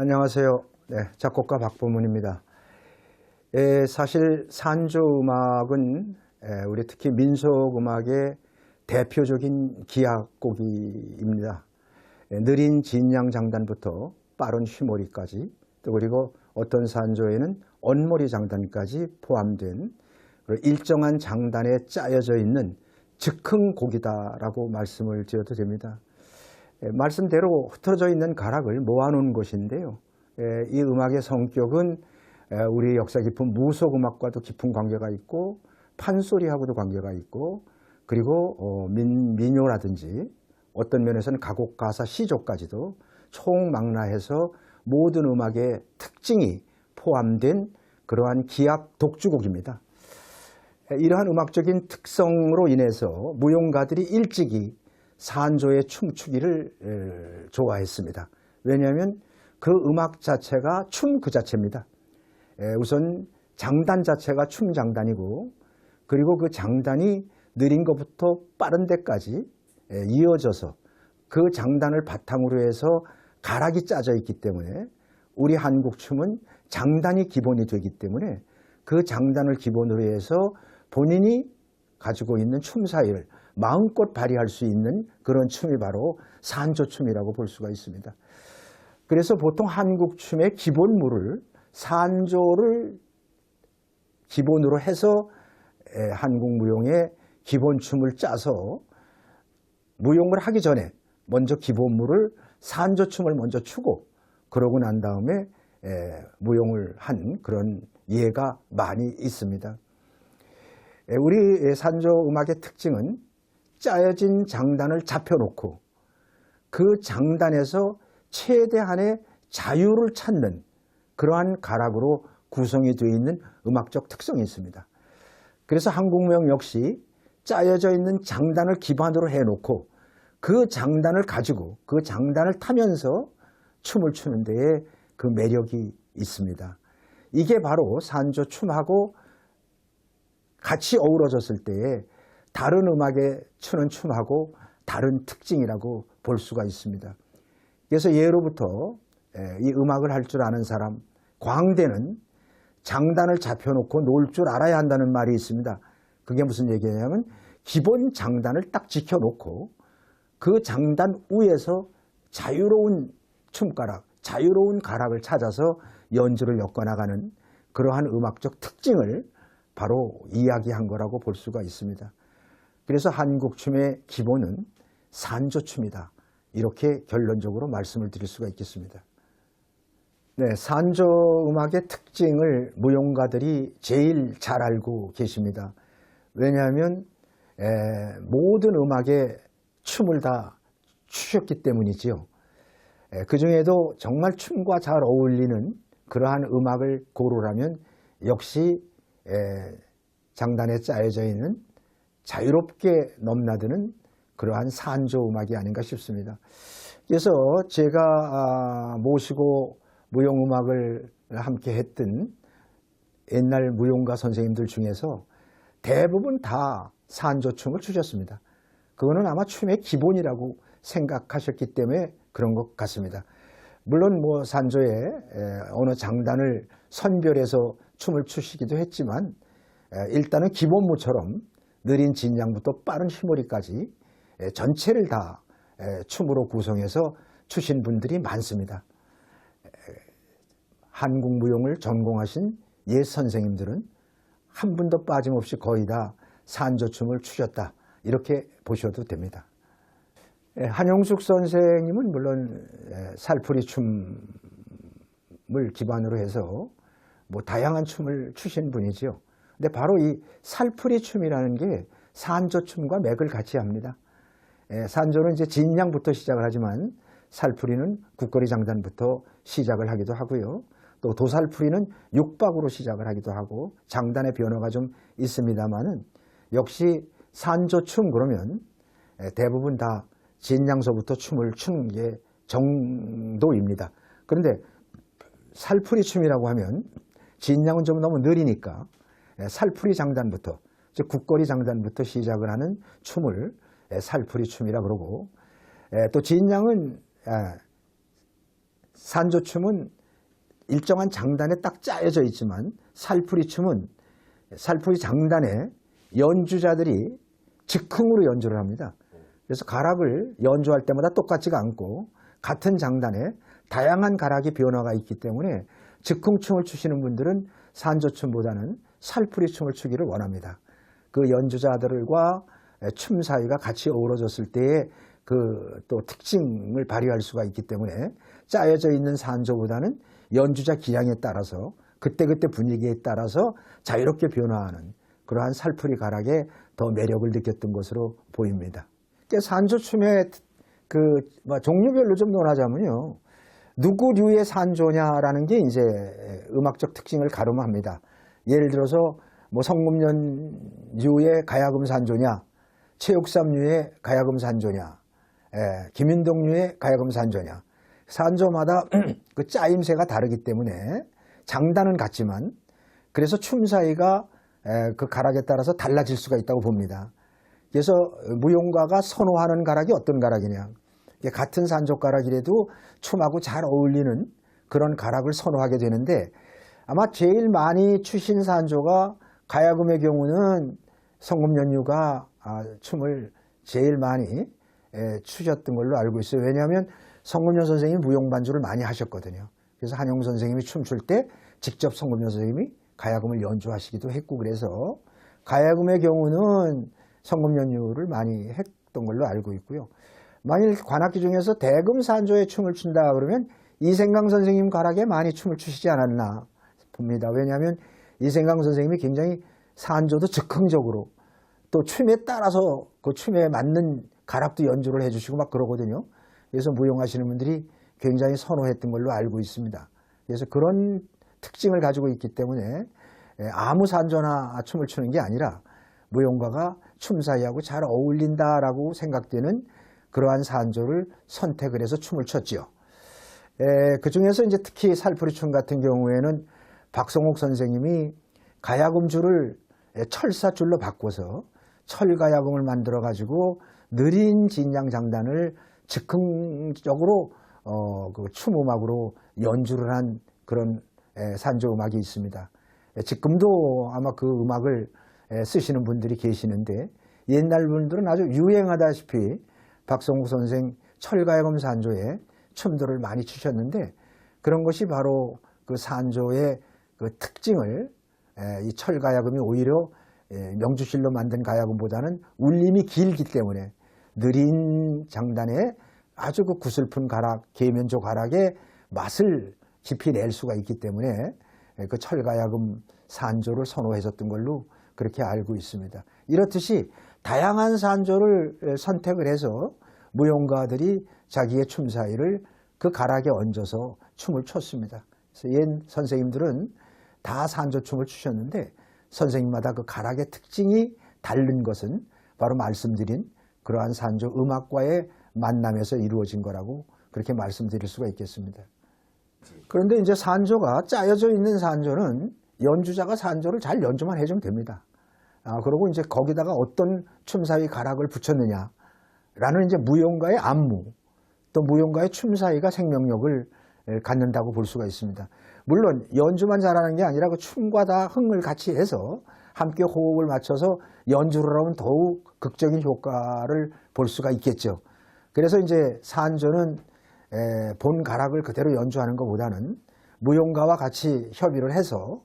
안녕하세요. 네, 작곡가 박보문입니다. 예, 사실 산조 음악은 예, 우리 특히 민속 음악의 대표적인 기악곡입니다. 예, 느린 진양 장단부터 빠른 휘몰이까지 또 그리고 어떤 산조에는 언몰이 장단까지 포함된 일정한 장단에 짜여져 있는 즉흥 곡이다라고 말씀을 드려도 됩니다. 예, 말씀대로 흩어져 있는 가락을 모아놓은 것인데요. 예, 이 음악의 성격은 예, 우리 역사 깊은 무속 음악과도 깊은 관계가 있고 판소리하고도 관계가 있고 그리고 어, 민, 민요라든지 어떤 면에서는 가곡, 가사, 시조까지도 총망라해서 모든 음악의 특징이 포함된 그러한 기악 독주곡입니다. 예, 이러한 음악적인 특성으로 인해서 무용가들이 일찍이 산조의 춤추기를 에, 좋아했습니다. 왜냐하면 그 음악 자체가 춤 그 자체입니다. 에, 우선 장단 자체가 춤 장단이고 그리고 그 장단이 느린 것부터 빠른 데까지 에, 이어져서 그 장단을 바탕으로 해서 가락이 짜져 있기 때문에 우리 한국 춤은 장단이 기본이 되기 때문에 그 장단을 기본으로 해서 본인이 가지고 있는 춤 사이를 마음껏 발휘할 수 있는 그런 춤이 바로 산조춤이라고 볼 수가 있습니다. 그래서 보통 한국 춤의 기본물을 산조를 기본으로 해서 에, 한국 무용의 기본춤을 짜서 무용을 하기 전에 먼저 기본물을 산조춤을 먼저 추고 그러고 난 다음에 에, 무용을 한 그런 예가 많이 있습니다. 에, 우리 산조 음악의 특징은 짜여진 장단을 잡혀놓고 그 장단에서 최대한의 자유를 찾는 그러한 가락으로 구성이 되어 있는 음악적 특성이 있습니다. 그래서 한국무용 역시 짜여져 있는 장단을 기반으로 해놓고 그 장단을 가지고 그 장단을 타면서 춤을 추는 데에 그 매력이 있습니다. 이게 바로 산조 춤하고 같이 어우러졌을 때에 다른 음악에 추는 춤하고 다른 특징이라고 볼 수가 있습니다. 그래서 예로부터 이 음악을 할 줄 아는 사람, 광대는 장단을 잡혀놓고 놀 줄 알아야 한다는 말이 있습니다. 그게 무슨 얘기냐면 기본 장단을 딱 지켜놓고 그 장단 위에서 자유로운 춤가락, 자유로운 가락을 찾아서 연주를 엮어나가는 그러한 음악적 특징을 바로 이야기한 거라고 볼 수가 있습니다. 그래서 한국 춤의 기본은 산조춤이다. 이렇게 결론적으로 말씀을 드릴 수가 있겠습니다. 네, 산조 음악의 특징을 무용가들이 제일 잘 알고 계십니다. 왜냐하면 에, 모든 음악에 춤을 다 추셨기 때문이지요. 그 중에도 정말 춤과 잘 어울리는 그러한 음악을 고르라면 역시 에, 장단에 짜여져 있는 자유롭게 넘나드는 그러한 산조 음악이 아닌가 싶습니다. 그래서 제가 아, 모시고 무용 음악을 함께 했던 옛날 무용가 선생님들 중에서 대부분 다 산조춤을 추셨습니다. 그거는 아마 춤의 기본이라고 생각하셨기 때문에 그런 것 같습니다. 물론 뭐 산조에 어느 장단을 선별해서 춤을 추시기도 했지만 일단은 기본무처럼 느린 진양부터 빠른 휘몰이까지 전체를 다 춤으로 구성해서 추신 분들이 많습니다. 한국 무용을 전공하신 옛 선생님들은 한 분도 빠짐없이 거의 다 산조춤을 추셨다. 이렇게 보셔도 됩니다. 한용숙 선생님은 물론 살풀이 춤을 기반으로 해서 뭐 다양한 춤을 추신 분이지요. 근데 바로 이 살풀이 춤이라는 게 산조 춤과 맥을 같이 합니다. 산조는 이제 진양부터 시작을 하지만 살풀이는 국거리 장단부터 시작을 하기도 하고요. 또 도살풀이는 육박으로 시작을 하기도 하고 장단의 변화가 좀 있습니다만은 역시 산조춤 그러면 대부분 다 진양서부터 춤을 추는 게 정도입니다. 그런데 살풀이 춤이라고 하면 진양은 좀 너무 느리니까 살풀이 장단부터 즉 국거리 장단부터 시작을 하는 춤을 살풀이 춤이라 그러고 또 진양은 산조 춤은 일정한 장단에 딱 짜여져 있지만 살풀이 춤은 살풀이 장단에 연주자들이 즉흥으로 연주를 합니다. 그래서 가락을 연주할 때마다 똑같지가 않고 같은 장단에 다양한 가락이 변화가 있기 때문에 즉흥춤을 추시는 분들은 산조춤보다는 살풀이 춤을 추기를 원합니다. 그 연주자들과 춤 사이가 같이 어우러졌을 때의 그또 특징을 발휘할 수가 있기 때문에 짜여져 있는 산조보다는 연주자 기량에 따라서 그때그때 분위기에 따라서 자유롭게 변화하는 그러한 살풀이 가락에 더 매력을 느꼈던 것으로 보입니다. 산조춤의 그뭐 종류별로 좀 논하자면요. 누구 류의 산조냐라는 게 이제 음악적 특징을 가름합니다. 예를 들어서 뭐 성금연류의 가야금 산조냐, 최육삼류의 가야금 산조냐, 예, 김윤동류의 가야금 산조냐. 산조마다 그 짜임새가 다르기 때문에 장단은 같지만 그래서 춤 사이가 에, 그 가락에 따라서 달라질 수가 있다고 봅니다. 그래서 무용가가 선호하는 가락이 어떤 가락이냐. 같은 산조 가락이라도 춤하고 잘 어울리는 그런 가락을 선호하게 되는데 아마 제일 많이 추신 산조가 가야금의 경우는 성금연유가 아, 춤을 제일 많이 에, 추셨던 걸로 알고 있어요. 왜냐하면 성금연 선생님이 무용 반주를 많이 하셨거든요. 그래서 한용 선생님이 춤출 때 직접 성금연 선생님이 가야금을 연주하시기도 했고 그래서 가야금의 경우는 성금연유를 많이 했던 걸로 알고 있고요. 만일 관악기 중에서 대금 산조에 춤을 춘다 그러면 이생강 선생님 가락에 많이 춤을 추시지 않았나 봅니다. 왜냐하면 이생강 선생님이 굉장히 산조도 즉흥적으로 또 춤에 따라서 그 춤에 맞는 가락도 연주를 해주시고 막 그러거든요. 그래서 무용하시는 분들이 굉장히 선호했던 걸로 알고 있습니다. 그래서 그런 특징을 가지고 있기 때문에 아무 산조나 춤을 추는 게 아니라 무용가가 춤 사이하고 잘 어울린다라고 생각되는 그러한 산조를 선택을 해서 춤을 췄지요. 그 중에서 이제 특히 살풀이 춤 같은 경우에는 박성옥 선생님이 가야금줄을 철사줄로 바꿔서 철가야금을 만들어 가지고 느린 진양 장단을 즉흥적으로 어, 그 춤음악으로 연주를 한 그런 에, 산조 음악이 있습니다. 에, 지금도 아마 그 음악을 에, 쓰시는 분들이 계시는데 옛날 분들은 아주 유행하다시피 박성국 선생 철가야금 산조에 춤들을 많이 추셨는데 그런 것이 바로 그 산조의 그 특징을 이 철가야금이 오히려 명주실로 만든 가야금보다는 울림이 길기 때문에 느린 장단에 아주 그 구슬픈 가락, 계면조 가락의 맛을 깊이 낼 수가 있기 때문에 그 철가야금 산조를 선호해줬던 걸로 그렇게 알고 있습니다. 이렇듯이 다양한 산조를 선택을 해서 무용가들이 자기의 춤 사이를 그 가락에 얹어서 춤을 췄습니다. 그래서 옛 선생님들은 다 산조춤을 추셨는데 선생님마다 그 가락의 특징이 다른 것은 바로 말씀드린 그러한 산조 음악과의 만남에서 이루어진 거라고 그렇게 말씀드릴 수가 있겠습니다. 그런데 이제 산조가 짜여져 있는 산조는 연주자가 산조를 잘 연주만 해주면 됩니다. 아, 그리고 이제 거기다가 어떤 춤사위 가락을 붙였느냐 라는 이제 무용가의 안무 또 무용가의 춤사위가 생명력을 갖는다고 볼 수가 있습니다. 물론 연주만 잘하는 게 아니라 그 춤과 다 흥을 같이 해서 함께 호흡을 맞춰서 연주를 하면 더욱 극적인 효과를 볼 수가 있겠죠. 그래서 이제 산조는 본 가락을 그대로 연주하는 것보다는 무용가와 같이 협의를 해서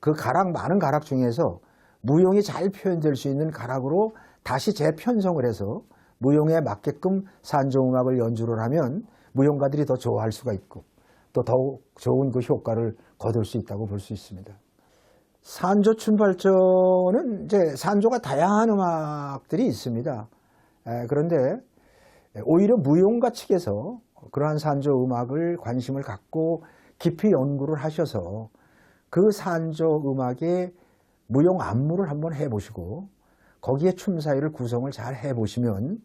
그 가락 많은 가락 중에서 무용이 잘 표현될 수 있는 가락으로 다시 재편성을 해서 무용에 맞게끔 산조 음악을 연주를 하면 무용가들이 더 좋아할 수가 있고 또 더욱 좋은 그 효과를 거둘 수 있다고 볼 수 있습니다. 산조 춤 발전은 이제 산조가 다양한 음악들이 있습니다. 그런데 오히려 무용가 측에서 그러한 산조 음악을 관심을 갖고 깊이 연구를 하셔서 그 산조 음악의 무용 안무를 한번 해보시고 거기에 춤 사이를 구성을 잘 해보시면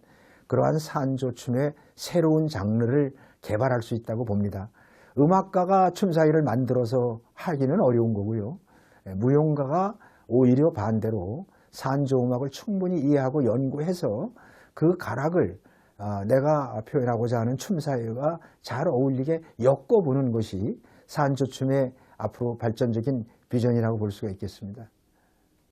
그러한 산조 춤의 새로운 장르를 개발할 수 있다고 봅니다. 음악가가 춤 사이를 만들어서 하기는 어려운 거고요. 예, 무용가가 오히려 반대로 산조 음악을 충분히 이해하고 연구해서 그 가락을 아, 내가 표현하고자 하는 춤사위가 잘 어울리게 엮어보는 것이 산조춤의 앞으로 발전적인 비전이라고 볼 수가 있겠습니다.